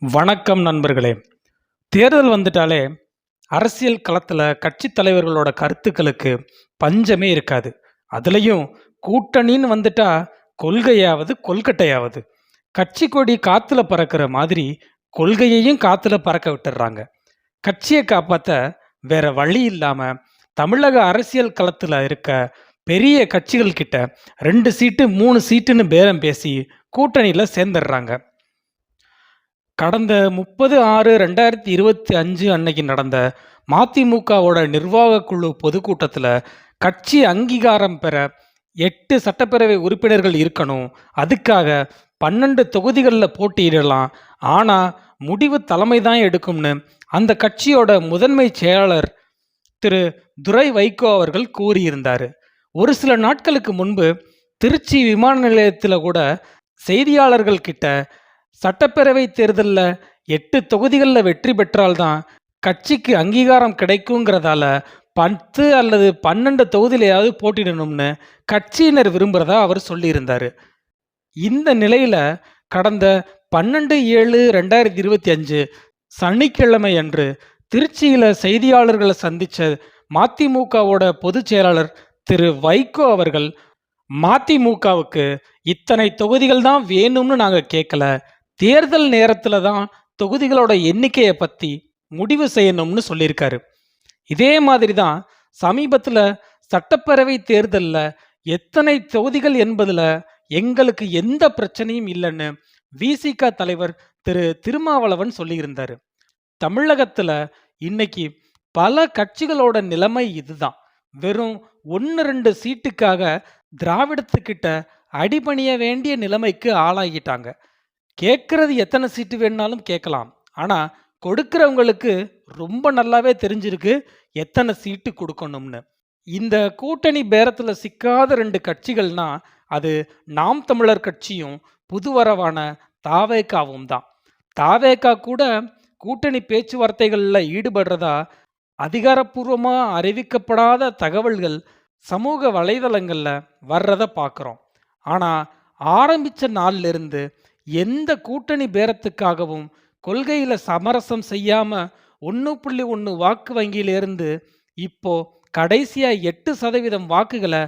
வணக்கம் நண்பர்களே. தேர்தல் வந்துட்டாலே அரசியல் களத்தில் கட்சி தலைவர்களோட கருத்துக்களுக்கு பஞ்சமே இருக்காது. அதுலேயும் கூட்டணின்னு வந்துட்டா கொள்கையாவது கொல்கட்டையாவது. கட்சி கொடி காற்றுல பறக்கிற மாதிரி கொள்கையையும் காத்துல பறக்க விட்டுடுறாங்க கட்சியை காப்பாற்ற வேற வழி இல்லாமல் தமிழக அரசியல் களத்தில் இருக்க பெரிய கட்சிகள் கிட்ட ரெண்டு சீட்டு மூணு சீட்டுன்னு பேரம் பேசி கூட்டணியில் சேர்ந்துடுறாங்க. கடந்த முப்பது ஆறு ரெண்டாயிரத்தி இருபத்தி அஞ்சு அன்னைக்கு நடந்த மதிமுகவோட நிர்வாக குழு பொதுக்கூட்டத்தில் கட்சி அங்கீகாரம் பெற எட்டு சட்டப்பேரவை உறுப்பினர்கள் இருக்கணும். அதுக்காக பன்னெண்டு தொகுதிகளில் போட்டியிடலாம். ஆனால் முடிவு தலைமை தான் எடுக்கும்னு அந்த கட்சியோட முதன்மை செயலாளர் திரு துரை வைகோ அவர்கள் கூறியிருந்தார். ஒரு சில நாட்களுக்கு முன்பு திருச்சி விமான நிலையத்தில் கூட செய்தியாளர்கள் கிட்ட சட்டப்பேரவை தேர்தலில் எட்டு தொகுதிகளில் வெற்றி பெற்றால்தான் கட்சிக்கு அங்கீகாரம் கிடைக்குங்கிறதால பத்து அல்லது பன்னெண்டு தொகுதியிலையாவது போட்டிடணும்னு கட்சியினர் விரும்புகிறதா அவர் சொல்லியிருந்தார். இந்த நிலையில் கடந்த பன்னெண்டு ஏழு ரெண்டாயிரத்தி இருபத்தி அஞ்சு சனிக்கிழமை அன்று திருச்சியில் செய்தியாளர்களை சந்தித்த மதிமுகவோட பொதுச் செயலாளர் திரு வைகோ அவர்கள் மதிமுகவுக்கு இத்தனை தொகுதிகள் தான் வேணும்னு நாங்கள் கேட்கல தேர்தல் நேரத்தில் தான் தொகுதிகளோட எண்ணிக்கையை பற்றி முடிவு செய்யணும்னு சொல்லியிருக்காரு. இதே மாதிரி தான் சமீபத்தில் சட்டப்பேரவை தேர்தலில் எத்தனை தொகுதிகள் என்பதில் எங்களுக்கு எந்த பிரச்சனையும் இல்லைன்னு விசிக தலைவர் திரு திருமாவளவன் சொல்லியிருந்தார். தமிழகத்தில் இன்னைக்கு பல கட்சிகளோட நிலைமை இதுதான். வெறும் ஒன்று ரெண்டு சீட்டுக்காக திராவிடத்துக்கிட்ட அடிபணிய வேண்டிய நிலைமைக்கு ஆளாகிட்டாங்க. கேட்குறது எத்தனை சீட்டு வேணுனாலும் கேட்கலாம். ஆனால் கொடுக்குறவங்களுக்கு ரொம்ப நல்லாவே தெரிஞ்சிருக்கு எத்தனை சீட்டு கொடுக்கணும்னு. இந்த கூட்டணி பேரத்தில் சிக்காத ரெண்டு கட்சிகள்னா அது நாம் தமிழர் கட்சியும் புதுவரவான தாவேக்காவும் தான். தாவேக்கா கூட கூட்டணி பேச்சுவார்த்தைகளில் ஈடுபடுறதா அதிகாரப்பூர்வமாக அறிவிக்கப்படாத தகவல்கள் சமூக வலைதளங்களில் வர்றதை பார்க்குறோம் ஆனால் ஆரம்பித்த நாள்லேருந்து எந்த கூட்டணி பேரத்துக்காகவும் கொள்கையில் சமரசம் செய்யாமல் ஒன்று புள்ளி ஒன்று வாக்கு வங்கியிலிருந்து இப்போ கடைசியாக எட்டு சதவீதம் வாக்குகளை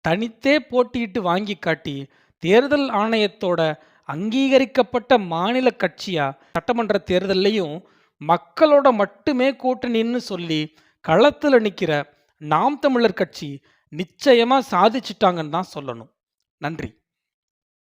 தனித்தே போட்டியிட்டு வாங்கி காட்டி தேர்தல் ஆணையத்தோட அங்கீகரிக்கப்பட்ட மாநில கட்சியா சட்டமன்ற தேர்தல்லையும் மக்களோட மட்டுமே கூட்டணின்னு சொல்லி களத்தில் நிற்கிற நாம் தமிழர் கட்சி நிச்சயமாக சாதிச்சிட்டாங்கன்னு தான் சொல்லணும். நன்றி.